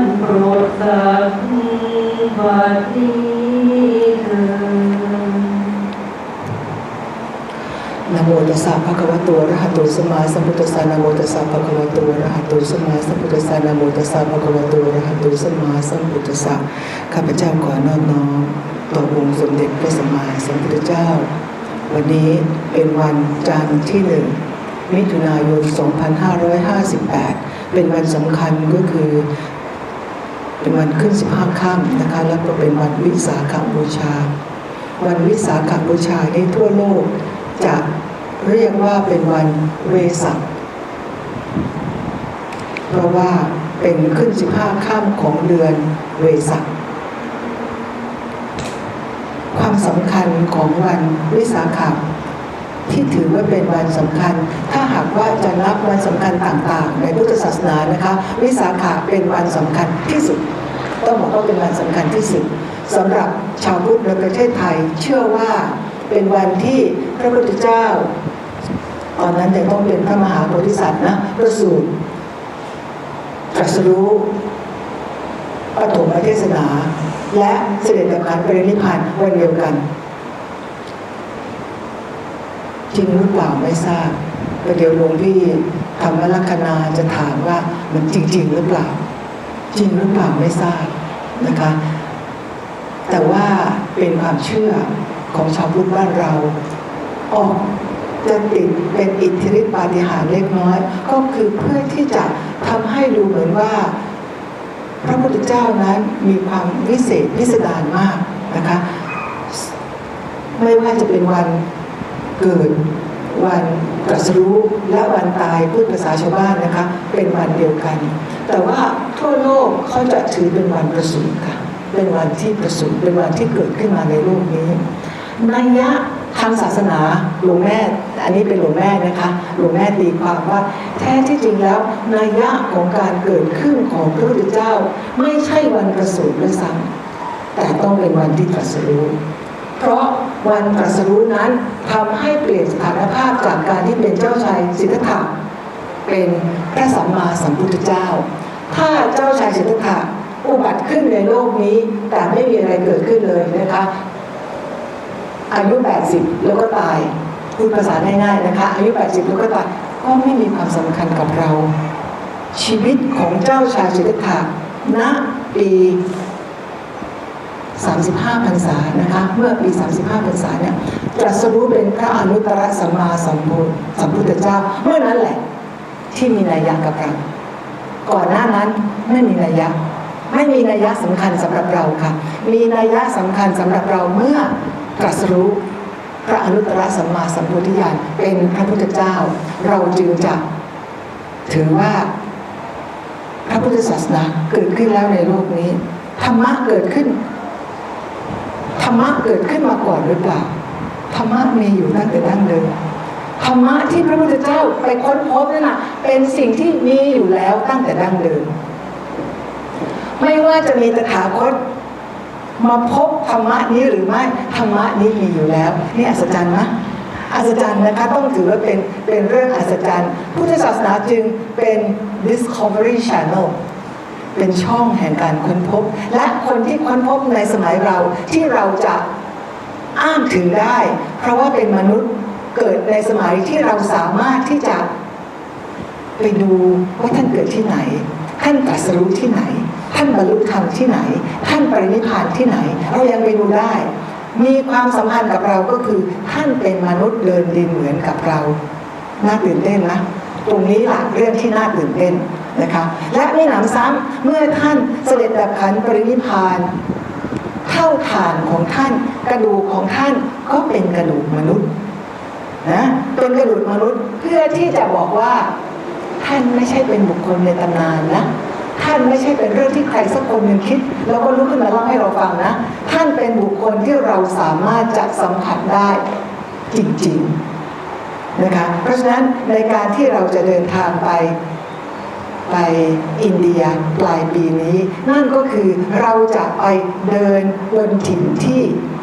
นโปรดสักบัดนี้เถิดนะโมตัสสะภะคะวะโตอะระหะโตสัมมาสัมพุทธัสสะนะโมตัสสะภะคะวะโตอะระหะโตสัมมาสัมพุทธัสสะนะโมตัสสะภะคะวะโตอะระหะโตสัมมาสัมพุทธัสสะข้าพเจ้าขอนอบน้อมต่อองค์สมเด็จพระสัมมาสัมพุทธเจ้า วันนี้เป็นวันจันทร์ที่หนึ่งมิถุนายน 2558 เป็นวันสำคัญก็คือ เป็นวันขึ้น 15 ค่ำนะคะ แล้วก็เป็นวันวิสาขบูชา วันวิสาขบูชาในทั่วโลก จะเรียกว่าเป็นวันเวสักเพราะว่าเป็นขึ้น 15 ค่ำของเดือนเวสัก ความสำคัญของวันวิสาขที่ถือว่าเป็นวันสำคัญ ถ้าหากว่าจะนับวันสำคัญต่าง ๆ ในพุทธศาสนานะคะ วิสาขะเป็นวันสำคัญที่สุด ต้องบอกว่าเป็นวันสำคัญที่สุดสำหรับชาวพุทธในประเทศไทย เชื่อว่าเป็นวันที่พระพุทธเจ้า ตอนนั้นยังต้องเป็นพระมหาโพธิสัตว์นะประสูติตรัสรู้ปฐมเทศนา และเสด็จดับขันปรินิพพานวันเดียวกัน จริงหรือเปล่าไม่ทราบประเดี๋ยวหลวงพี่ธรรมลักษณาจะถามว่ามันจริง ๆ หรือเปล่า จริงหรือเปล่าไม่ทราบนะคะ แต่ว่าเป็นความเชื่อของชาวพุทธบ้านเราออกจะติดเป็นอิทธิฤทธิปาฏิหาริย์เล็กน้อย ก็คือเพื่อที่จะทำให้ดูเหมือนว่า พระพุทธเจ้านั้นมีความวิเศษพิสดารมากนะคะไม่ว่าจะเป็นวันเกิดวันตรัสรู้และวันตายพูดภาษาชาวบ้านนะคะ เป็นวันเดียวกัน แต่ว่าทั่วโลกเขาจะถือเป็นวันประสูติค่ะ เป็นวันที่ประสูติเป็นวันที่เกิดขึ้นมาในโลกนี้นัยยะ ทางศาสนาหลวงแม่อันนี้เป็นหลวงแม่นะคะหลวงแม่ตีความว่า แท้ที่จริงแล้วนัยยะของการเกิดขึ้นของพระพุทธเจ้า ไม่ใช่วันประสูติด้วยซ้ำแต่ต้องเป็นวันที่ตรัสรู้เพราะวันตรัสรู้นั้นทำให้เปลี่ยนสถานภาพจากการที่เป็นเจ้าชายสิทธัตถะเป็นพระสัมมาสัมพุทธเจ้า ถ้าเจ้าชายสิทธัตถะอุบัติขึ้นในโลกนี้แต่ไม่มีอะไรเกิดขึ้นเลยนะคะ อายุ 80 แล้วก็ตายพูดภาษาง่ายๆนะคะ อายุ 80 แล้วก็ตายก็ไม่มีความสำคัญกับเรา ชีวิตของเจ้าชายสิทธัตถะณปี 35พรรษานะคะ เมื่อปี 35พรรษาเนี่ยตรัสรู้เป็นพระอนุตตรสัมมาสัมพุทธสัมพุทธเจ้า เมื่อนั้นแหละที่มีนัยยะกับเราก่อนหน้านั้นไม่มีนัยยะไม่มีนัยยะสำคัญสำหรับเราค่ะ มีนัยยะสำคัญสำหรับเราเมื่อ ตรัสรู้พระอนุตตรสัมมาสัมพุทธญาณเป็นพระพุทธเจ้า เราจึงจะถือว่าพระพุทธศาสนาเกิดขึ้นแล้วในโลกนี้ธรรมะเกิดขึ้นธรรมะเกิดขึ้นมาก่อนหรือเปล่าธรรมะมีอยู่ตั้งแต่ดั้งเดิมธรรมะที่พระพุทธเจ้าไปค้นพบนั่นนะเป็นสิ่งที่มีอยู่แล้วตั้งแต่ดั้งเดิมไม่ว่าจะมีตถาคต มาพบธรรมะนี้หรือไม่ธรรมะนี้มีอยู่แล้ว นี่อัศจรรย์นะอัศจรรย์นะคะต้องถือว่าเป็นเป็นเรื่องอัศจรรย์พุทธศาสนาจึงเป็น discovery channel เป็นช่องแห่งการค้นพบ และคนที่ค้นพบในสมัยเราที่เราจะอ้างถึงได้ เพราะว่าเป็นมนุษย์เกิดในสมัยที่เราสามารถที่จะไปดูว่าท่านเกิดที่ไหน ท่านตรัสรู้ที่ไหน ท่านบรรลุธรรมที่ไหน ท่านปรินิพานที่ไหน เรายังไปดูได้ มีความสัมพันธ์กับเราก็คือ ท่านเป็นมนุษย์เดินดินเหมือนกับเราน่าตื่นเต้นนะตรงนี้แหละเรื่องที่น่าตื่นเต้นนะคะและไม่หนำซ้ำเมื่อท่านเสด็จดับขันปรินิพพานเท่าฐานของท่านกระดูกของท่านก็เป็นกระดูกมนุษย์นะเป็นกระดูกมนุษย์เพื่อที่จะบอกว่า ท่านไม่ใช่เป็นบุคคลในตำนานนะ ท่านไม่ใช่เป็นเรื่องที่ใครสักคนหนึ่งคิด แล้วก็ลุกขึ้นมาเล่าให้เราฟังนะ ท่านเป็นบุคคลที่เราสามารถจะสัมผัสได้จริงๆนะคะเพราะฉะนั้นในการที่เราจะเดินทางไปไปอินเดียปลายปีนี้ นั่นก็คือเราจะไปเดินบนถิ่นที่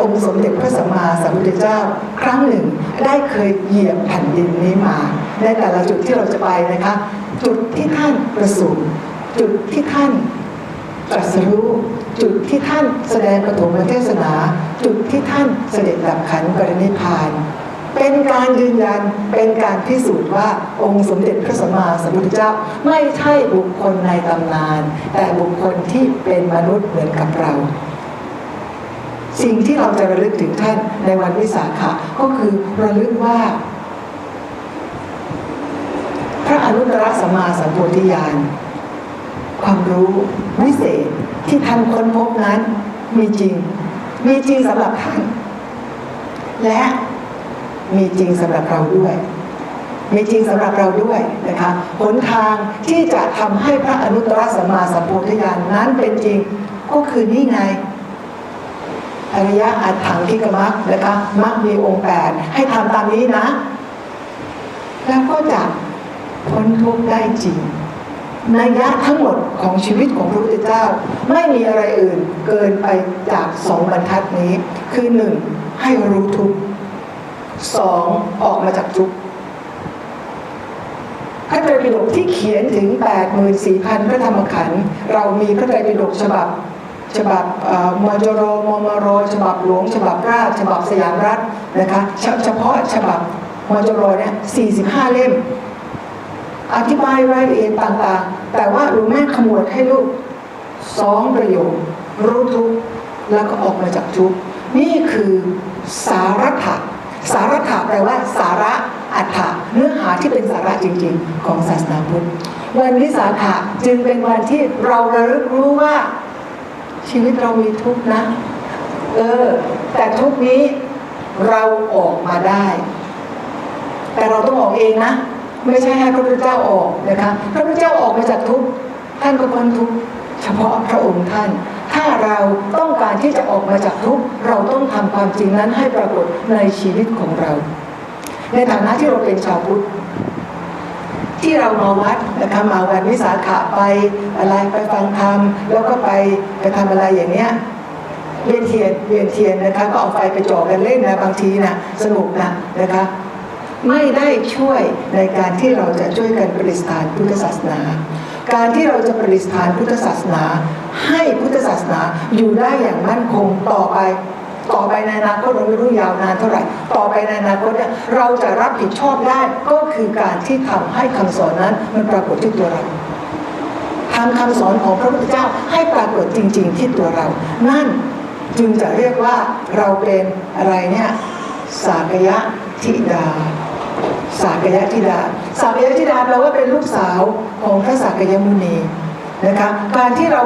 องค์สมเด็จพระสัมมาสัมพุทธเจ้า ครั้งหนึ่งได้เคยเหยียบแผ่นดินนี้มา ในแต่ละจุดที่เราจะไปนะคะ จุดที่ท่านประสูติ จุดที่ท่านตรัสรู้จุดที่ท่านแสดงปฐมเทศนา จุดที่ท่านเสด็จดับขันปรินิพพาน เป็นการยืนยันเป็นการพิสูจน์ว่าองค์สมเด็จพระสัมมาสัมพุทธเจ้าไม่ใช่บุคคลในตำนาน แต่บุคคลที่เป็นมนุษย์เหมือนกับเรา สิ่งที่เราจะระลึกถึงท่านในวันวิสาขะก็คือระลึกว่า พระอนุตตรสัมมาสัมโพธิญาณ ความรู้วิเศษที่ท่านค้นพบนั้น มีจริง มีจริงสำหรับท่าน และมีจริงสำหรับเราด้วยมีจริงสำหรับเราด้วยนะคะหนทางที่จะทำให้พระอนุตตรสัมมาสัมโพธิญาณนั้นเป็นจริงก็คือนี่ไงอริยะอัตถังคิกมักนะคะมักมีองค์แปดให้ทำตามนี้นะ แล้วก็จะพ้นทุกข์ได้จริง นัยยะทั้งหมดของชีวิตของพระพุทธเจ้า ไม่มีอะไรอื่นเกินไปจากสองบรรทัดนี้ คือหนึ่งให้รู้ทุกสองออกมาจากทุกพระไตรปิฎกที่เขียนถึง 84,000 พระธรรมขันธ์เรามีพระไตรปิฎกฉบับฉบับเอ่อมจรมมรฉบับหลวง ฉบับราช ฉบับสยามรัฐนะคะเฉพาะฉบับมจโรเนี่ย45 เล่ม อธิบายรายละเอียดต่างๆ แต่ว่าหลวงแม่ขมวดให้ลูกสองประโยครู้ทุกข์แล้วก็ออกมาจากทุกข์นี่คือสาระถะสาระถะแปลว่าสาระอัฏฐะเนื้อหาที่เป็นสาระจริงๆ ของศาสนาพุทธวันวิสาขะจึงเป็นวันที่เราระลึกรู้ว่าชีวิตเรามีทุกข์นะ เออ แต่ทุกข์นี้เราออกมาได้ แต่เราต้องออกเองนะ ไม่ใช่ให้พระพุทธเจ้าออกนะคะพระพุทธเจ้าออกมาจากทุกข์ท่านก็พ้นทุกข์เฉพาะพระองค์ท่าน ถ้าเราต้องการที่จะออกมาจากทุกข์เราต้องทำความจริงนั้นให้ปรากฏในชีวิตของเรา ในฐานะที่เราเป็นชาวพุทธที่เรามาวัดนะคะมาวันวิสาขะไปอะไรไปฟังธรรมแล้วก็ไปไปทำอะไรอย่างเนี้ยเวียนเทียนเวียนเทียนนะคะก็เอาไฟไปจ่อกันเล่นนะบางทีนะสนุกนะนะคะ ไม่ได้ช่วยในการที่เราจะช่วยกันประดิษฐานพุทธศาสนา การที่เราจะประดิษฐานพุทธศาสนา ให้พุทธศาสนาอยู่ได้อย่างมั่นคงต่อไปต่อไปในอนาคตเราไม่รู้ยาวนานเท่าไหร่ ต่อไปในอนาคตเนี่ยเราจะรับผิดชอบได้ก็คือการที่ทำให้คำสอนนั้นมันปรากฏที่ตัวเราทำคำสอนของพระพุทธเจ้าให้ปรากฏจริง ๆ ที่ตัวเรา นั่นจึงจะเรียกว่าเราเป็นอะไรเนี่ยสากยะธิดา สากยะธิดา สากยะธิดาแปลว่าเป็นลูกสาวของพระสากยมุนีนะคะการที่เรา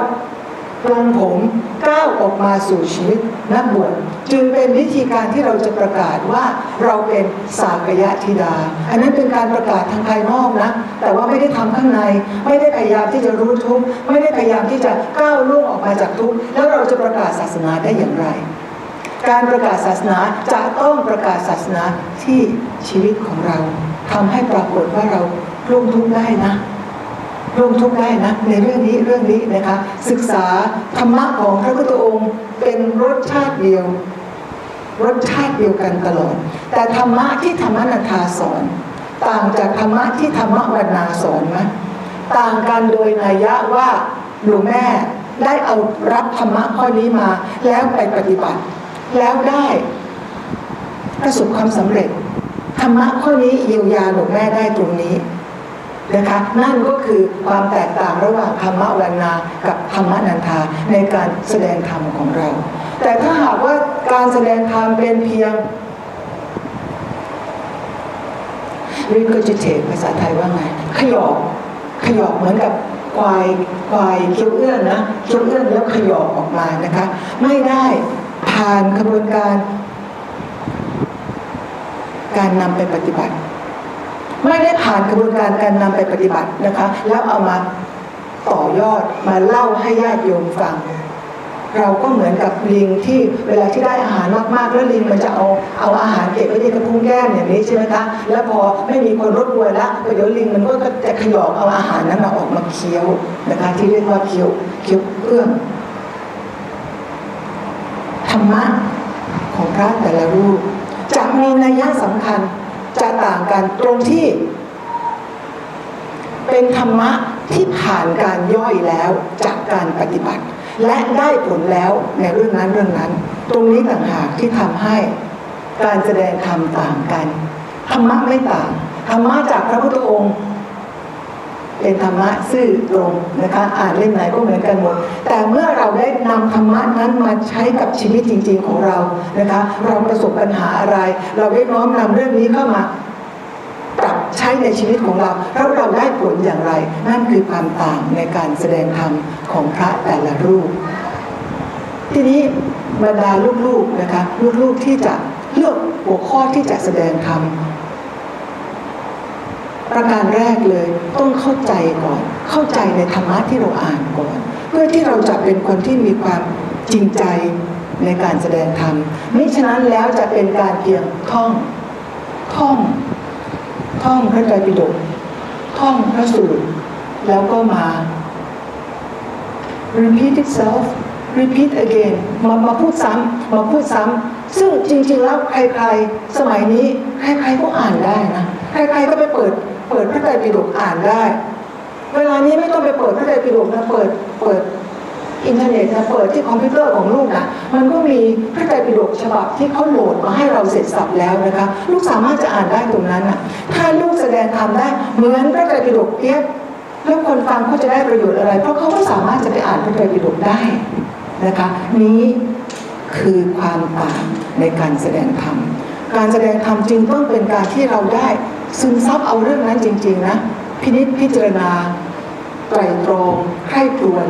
ปรงผมก้าวออกมาสู่ชีวิตนักบวชจึงเป็นวิธีการที่เราจะประกาศว่าเราเป็นสากยะธิดา อันนั้นเป็นการประกาศทางภายนอกนะ แต่ว่าไม่ได้ทำข้างใน ไม่ได้พยายามที่จะรู้ทุกไม่ได้พยายามที่จะก้าวล่วงออกมาจากทุกแล้วเราจะประกาศศาสนาได้อย่างไร การประกาศศาสนาจะต้องประกาศศาสนาที่ชีวิตของเราทำให้ปรากฏว่าเราร่วมทุกข์ได้นะร่วมทุกข์ได้นะในเรื่องนี้เรื่องนี้นะคะ ศึกษาธรรมะของพระพุทธองค์เป็นรสชาติเดียว รสชาติเดียวกันตลอด แต่ธรรมะที่ธรรมนันทาสอน ต่างจากธรรมะที่ธรรมวรรณาสอนไหมต่างกันโดยนัยยะว่าหลวงแม่ได้เอารับธรรมะข้อนี้มาแล้วไปปฏิบัติ แล้วได้ประสบความสำเร็จธรรมะข้อนี้เยียวยาหลวงแม่ได้ตรงนี้นะคะนั่นก็คือความแตกต่างระหว่างธรรมะวรรณากับธรรมนันทาในการแสดงธรรมของเรา แต่ถ้าหากว่าการแสดงธรรมเป็นเพียง regurgitate ภาษาไทยว่าไง ขยอกขยอกเหมือนกับควายควายเคี้ยวเอื้อนนะเคี้ยวเอื้อนแล้วขยอกออกมานะคะ ไม่ได้ ผ่านกระบวนการ การนำไปปฏิบัติ ไม่ได้ผ่านกระบวนการการนำไปปฏิบัตินะคะ แล้วเอามาต่อยอดมาเล่าให้ญาติโยมฟัง เราก็เหมือนกับลิงที่เวลาที่ได้อาหารมากๆ แล้วลิงมันจะเอาเอาอาหารเก็บไว้ในกระพุ้งแก้มอย่างนี้ใช่ไหมคะ แล้วพอไม่มีคนรบกวนแล้วเดี๋ยวลิงมันก็จะขยอกเอาอาหารนั้นมาออกมาเคี้ยวนะคะ ที่เรียกว่าเคี้ยวเคี้ยวเอื้อง ธรรมะพระแต่ละรูปจะมีนัยยะสำคัญจะต่างกันตรงที่ เป็นธรรมะที่ผ่านการย่อยแล้วจากการปฏิบัติ และได้ผลแล้วในเรื่องนั้นเรื่องนั้น ตรงนี้ต่างหากที่ทำให้การแสดงธรรมต่างกันธรรมะไม่ต่างธรรมะจากพระพุทธองค์ เป็นธรรมะซื่อตรงนะคะ อ่านเล่มไหนก็เหมือนกันหมด แต่เมื่อเราได้นำธรรมะนั้นมาใช้กับชีวิตจริง ๆของเรานะคะ เราประสบปัญหาอะไร เราได้น้อมนำเรื่องนี้เข้ามาปรับใช้ในชีวิตของเราแล้วเราได้ผลอย่างไร นั่นคือความต่างในการแสดงธรรมของพระแต่ละรูป ทีนี้บรรดาลูกๆนะคะลูกๆที่จะเลือกหัวข้อที่จะแสดงธรรม ประการแรกเลย ต้องเข้าใจก่อน เข้าใจในธรรมะที่เราอ่านก่อน เพื่อที่เราจะเป็นคนที่มีความจริงใจในการแสดงธรรมมิฉะนั้นแล้วจะเป็นการเพียงท่อง ท่อง ท่องพระไตรปิฎกท่องพระสูตร แล้วก็มา repeat itself repeat again มามาพูดซ้ำมาพูดซ้ำซึ่งจริง ๆ แล้วใคร ๆ สมัยนี้ ใคร ๆ ก็อ่านได้นะ ใคร ๆ ก็ไปเปิด เปิดพระไตรปิฎกอ่านได้ เวลานี้ไม่ต้องไปเปิดพระไตรปิฎกนะเปิดเปิดอินเทอร์เน็ตนะเปิดที่คอมพิวเตอร์ของลูกนะมันก็มีพระไตรปิฎกฉบับที่เขาโหลดมาให้เราเสร็จสับแล้วนะคะ ลูกสามารถจะอ่านได้ตรงนั้นนะถ้าลูกแสดงธรรมได้เหมือนพระไตรปิฎกเปียบแล้วคนฟังเขาจะได้ประโยชน์อะไร เพราะเขาก็สามารถจะไปอ่านพระไตรปิฎกได้นะคะ นี้คือความต่างในการแสดงธรรม การแสดงธรรมจึงต้องเป็นการที่เราได้ ซึมซับเอาเรื่องนั้นจริง ๆ นะ พินิจพิจารณา ไตรตรองใคร่ครวญ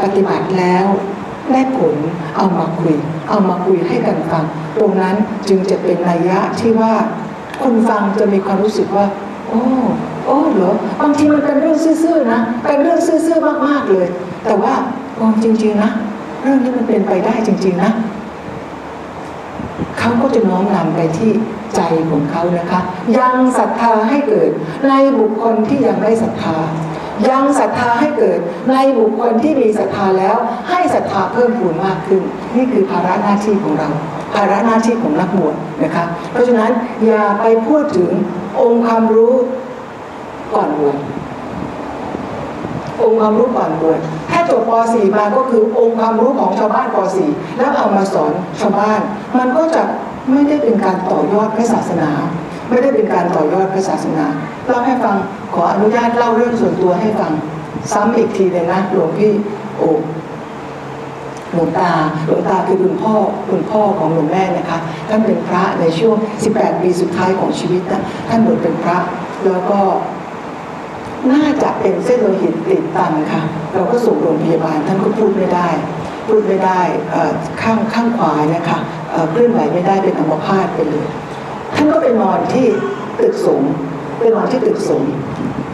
ปฏิบัติแล้วได้ผลเอามาคุย เอามาคุยให้กันฟัง ตรงนั้นจึงจะเป็นนัยยะที่ว่าคนฟังจะมีความรู้สึกว่า โอ้โอ้เหรอบางทีมันเป็นเรื่องซื่อๆนะเป็นเรื่องซื่อๆมากๆเลย แต่ว่าจริงๆนะ เรื่องนี้มันเป็นไปได้จริง ๆ นะ เขาก็จะน้อมนำไปที่ใจของเขานะคะ ยังศรัทธาให้เกิดในบุคคลที่ยังไม่ศรัทธา ยังศรัทธาให้เกิดในบุคคลที่มีศรัทธาแล้วให้ศรัทธาเพิ่มพูนมากขึ้น นี่คือภาระหน้าที่ของเรา ภาระหน้าที่ของนักบวชนะคะ เพราะฉะนั้นอย่าไปพูดถึงองค์ความรู้ก่อนบวช องค์ความรู้ก่อนบวชถ้าจบป .4 มาก็คือองค์ความรู้ของชาวบ้านป .4 แล้วเอามาสอนชาวบ้าน มันก็จะไม่ได้เป็นการต่อยอดพระศาสนา ไม่ได้เป็นการต่อยอดพระศาสนาเล่าให้ฟังขออนุญาตเล่าเรื่องส่วนตัวให้ฟัง ซ้ำอีกทีเลยนะหลวงพี่โอหลวงตาหลวงตาคือคุณพ่อคุณพ่อของหลวงแม่นะคะท่านเป็นพระในช่วง 18 ปีสุดท้ายของชีวิตนะท่านบวชเป็นพระแล้วก็ น่าจะเป็นเส้นโลหิตติดตันค่ะ เราก็ส่งโรงพยาบาลท่านก็พูดไม่ได้ พูดไม่ได้ข้างข้างขวาเนะคะเอ่อเคลื่อนไหวไม่ได้เป็นอัมพาตไปเลย ท่านก็ไปนอนที่ตึกสงไปนอนที่ตึกสง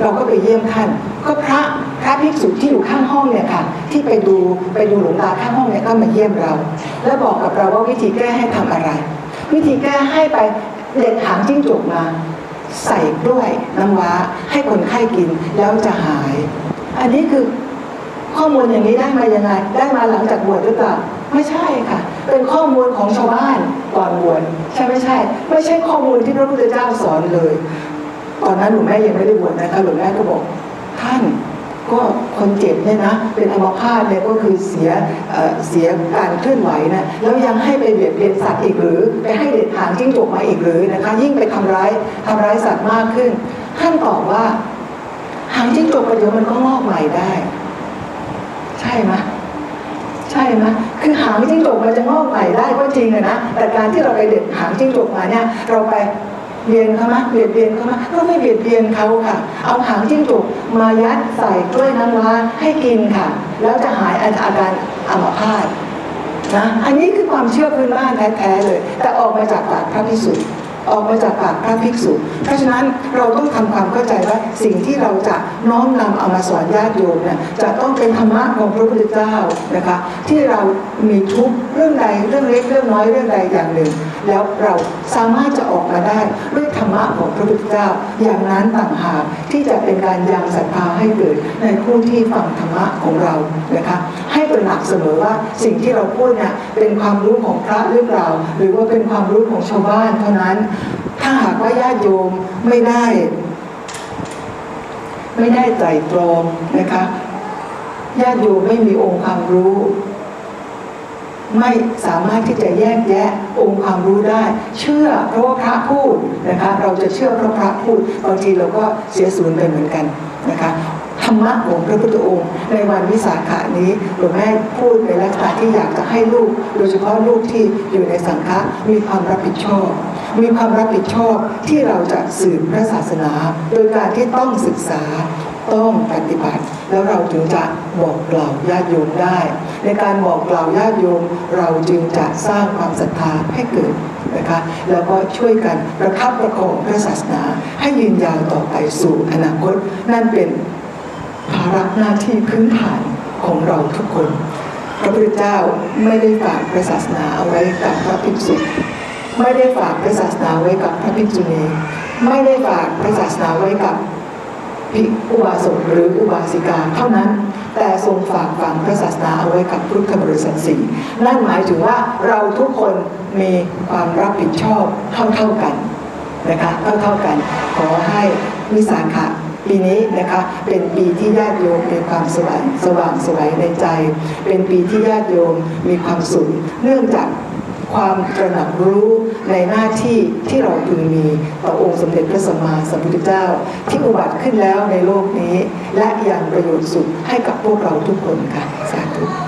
เราก็ไปเยี่ยมท่าน ก็พระพระภิกษุที่อยู่ข้างห้องเนี่ยค่ะ ที่ไปดูไปดูหลวงตาข้างห้องเนี่ยก็มาเยี่ยมเรา แล้วบอกกับเราว่าวิธีแก้ให้ทำอะไร วิธีแก้ให้ไปเด็ดหางจิ้งจกมา ใส่กล้วยน้ำว้าให้คนไข้กินแล้วจะหาย อันนี้คือข้อมูลอย่างนี้ได้มายังไง ได้มาหลังจากบวชหรือเปล่า ไม่ใช่ค่ะ เป็นข้อมูลของชาวบ้านก่อนบวชใช่ไม่ใช่ ไม่ใช่ข้อมูลที่พระพุทธเจ้าสอนเลย ตอนนั้นหลวงแม่ยังไม่ได้บวชนะคะหลวงแม่ก็บอกท่าน ก็คนเจ็บเนี่ยนะเป็นอัมพาตเนี่ยก็คือเสียเสียการเคลื่อนไหวนะแล้วยังให้ไปเบียดเบียนสัตว์อีกหรือ ไปให้เด็ดหางจิ้งจกมาอีกหรือนะคะยิ่งไปทำร้ายทำร้ายสัตว์มากขึ้น ท่านตอบว่าหางจิ้งจกประเดี๋ยวมันก็งอกใหม่ได้ ใช่ไหมใช่ไหมคือหางจิ้งจกมันจะงอกใหม่ได้ก็จริงอะนะแต่การที่เราไปเด็ดหางจิ้งจกมาเนี่ยเราไป เบียนเขามาเบียดเบียนเขามาก็ไม่เบียดเบียนเขาค่ะ เอาหางจิ้งจกมายัดใส่กล้วยน้ำว้าให้กินค่ะ แล้วจะหายอาการอัมพาตนะอันนี้คือความเชื่อพื้นบ้านแท้ๆเลย แต่ออกมาจากปากพระพิสุทธิ์ ออกมาจากปากพระภิกษุ เพราะฉะนั้นเราต้องทำความเข้าใจว่าสิ่งที่เราจะน้อมนำเอามาสอนญาติโยมเนี่ยจะต้องเป็นธรรมะของพระพุทธเจ้านะคะ ที่เรามีทุกเรื่องใดเรื่องเล็กเรื่องน้อยเรื่องใดอย่างหนึ่ง แล้วเราสามารถจะออกมาได้ด้วยธรรรมะของพระพุทธเจ้า อย่างนั้นต่างหากที่จะเป็นการยังศรัทธาให้เกิดในผู้ที่ฟังธรรมะของเรานะคะ ให้ตระหนักเสมอว่าสิ่งที่เราพูดเนี่ยเป็นความรู้ของพระหรือเปล่า หรือว่าเป็นความรู้ของชาวบ้านเท่านั้นถ้าหากว่าญาติโยมไม่ได้ ไม่ได้ไตรตรองนะคะญาติโยมไม่มีองค์ความรู้ ไม่สามารถที่จะแยกแยะองค์ความรู้ได้ เชื่อเพราะว่าพระพูดนะคะ เราจะเชื่อเพราะพระพูดบางทีเราก็เสียศูนย์ไปเหมือนกันนะคะธรรมะของพระพุทธองค์ ในวันวิสาขานี้หลวงแม่พูดในลักษณะที่อยากจะให้ลูก โดยเฉพาะลูกที่อยู่ในสังฆะมีความรับผิดชอบ มีความรับผิดชอบที่เราจะสืบพระศาสนา โดยการที่ต้องศึกษาต้องปฏิบัติ แล้วเราถึงจะบอกกล่าวญาติโยมได้ ในการบอกกล่าวญาติโยมเราจึงจะสร้างความศรัทธาให้เกิดนะคะแล้วก็ช่วยกันประคับประคองพระศาสนา ให้ยืนยาวต่อไปสู่อนาคต นั่นเป็นภาระหน้าที่พื้นฐานของเราทุกคน พระพุทธเจ้าไม่ได้ฝากพระศาสนาเอาไว้กับพระภิกษุ ไม่ได้ฝากพระศาสนาไว้กับพระภิกษุณีไม่ได้ฝากพระศาสนาไว้กับภิกอุบาสกหรืออุบาสิกาเท่านั้น แต่ทรงฝากฝังพระศาสนาเอาไว้กับพุทธบริษัทสี่นั่นหมายถึงว่าเราทุกคนมีความรับผิดชอบเท่าๆกันนะคะเท่าๆกัน ขอให้วิสาขะปีนี้นะคะเป็นปีที่ญาติโยมมีความสว่างสว่างสวัยในใจ เป็นปีที่ญาติโยมมีความสุขเนื่องจาก ความตระหนักรู้ในหน้าที่ที่เราพึงมีต่อองค์สมเด็จพระสัมมาสัมพุทธเจ้า ที่อุบัติขึ้นแล้วในโลกนี้ และยังประโยชน์สุขให้กับพวกเราทุกคนค่ะสาธุ